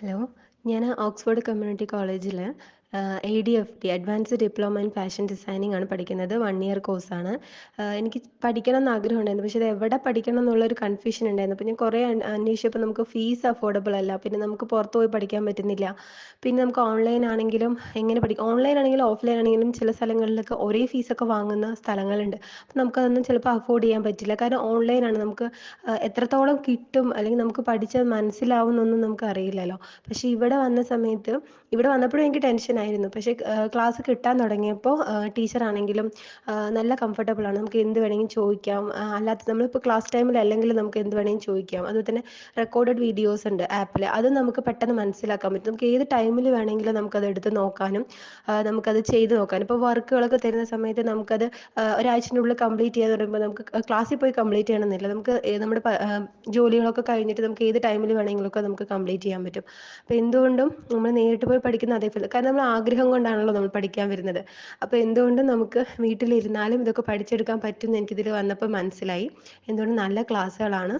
Hello ഞാൻ Oxford community കോളേജിൽ A D F T advanced diploma in fashion designing ആണ് പഠിക്കുന്നത്. വൺ ഇയർ കോഴ്സാണ് എനിക്ക് പഠിക്കണം എന്ന് ആഗ്രഹം ഉണ്ടായിരുന്നു. പക്ഷേ അത് എവിടെ പഠിക്കണം എന്നുള്ളൊരു കൺഫ്യൂഷൻ ഉണ്ടായിരുന്നു. അപ്പോൾ ഞാൻ കുറേ അന്വേഷിച്ചപ്പോൾ നമുക്ക് ഫീസ് അഫോർഡബിൾ അല്ല. പിന്നെ നമുക്ക് പുറത്ത് പോയി പഠിക്കാൻ പറ്റുന്നില്ല. പിന്നെ നമുക്ക് ഓൺലൈൻ ആണെങ്കിലും എങ്ങനെ പഠിക്കും ഓൺലൈൻ ആണെങ്കിലും ഓഫ്ലൈൻ ആണെങ്കിലും ചില സ്ഥലങ്ങളിലൊക്കെ ഒരേ ഫീസൊക്കെ വാങ്ങുന്ന സ്ഥലങ്ങളുണ്ട്. അപ്പോൾ നമുക്കതൊന്നും ചിലപ്പോൾ അഫോർഡ് ചെയ്യാൻ പറ്റില്ല. കാരണം ഓൺലൈൻ ആണ് നമുക്ക് എത്രത്തോളം കിട്ടും അല്ലെങ്കിൽ നമുക്ക് പഠിച്ചാൽ മനസ്സിലാവും എന്നൊന്നും നമുക്ക് അറിയില്ലല്ലോ. പക്ഷേ ഇവിടെ വന്ന സമയത്ത് ഇവിടെ വന്നപ്പോഴും എനിക്ക് ടെൻഷനായിരുന്നു പക്ഷേ ക്ലാസ് കിട്ടാൻ തുടങ്ങിയപ്പോൾ ടീച്ചറാണെങ്കിലും നല്ല കംഫർട്ടബിൾ ആണ്. നമുക്ക് എന്ത് വേണമെങ്കിലും ചോദിക്കാം. അല്ലാത്ത നമ്മളിപ്പോൾ ക്ലാസ് ടൈമിൽ അല്ലെങ്കിൽ നമുക്ക് എന്ത് വേണമെങ്കിലും ചോദിക്കാം. അതുപോലെ തന്നെ റെക്കോർഡഡ് വീഡിയോസ് ഉണ്ട് ആപ്പിൽ അത് നമുക്ക് പെട്ടെന്ന് മനസ്സിലാക്കാൻ പറ്റും. നമുക്ക് ഏത് ടൈമിൽ വേണമെങ്കിലും നമുക്കത് എടുത്ത് നോക്കാനും നമുക്കത് ചെയ്ത് നോക്കാനും. ഇപ്പോൾ വർക്കുകളൊക്കെ തരുന്ന സമയത്ത് നമുക്കത് ഒരാഴ്ചയ്ക്കുള്ളിൽ കംപ്ലീറ്റ് ചെയ്യാന്ന് പറയുമ്പോൾ നമുക്ക് ക്ലാസ്സിൽ പോയി കംപ്ലീറ്റ് ചെയ്യണമെന്നില്ല. നമുക്ക് നമ്മുടെ ജോലികളൊക്കെ കഴിഞ്ഞിട്ട് നമുക്ക് ഏത് ടൈമിൽ വേണമെങ്കിലും ഒക്കെ നമുക്ക് കംപ്ലീറ്റ് ചെയ്യാൻ പറ്റും. അപ്പോൾ എന്തുകൊണ്ടും നമ്മൾ നേരിട്ട് പോയി പഠിക്കുന്ന അതേപോലെ കാരണം നമ്മൾ ആഗ്രഹം കൊണ്ടാണല്ലോ നമ്മൾ പഠിക്കാൻ വരുന്നത്. അപ്പോൾ എന്തുകൊണ്ട് നമുക്ക് വീട്ടിലിരുന്നാലും ഇതൊക്കെ പഠിച്ചെടുക്കാൻ പറ്റും എന്ന് എനിക്കിതിൽ വന്നപ്പോൾ മനസ്സിലായി. എന്തുകൊണ്ട് നല്ല ക്ലാസ്സുകളാണ്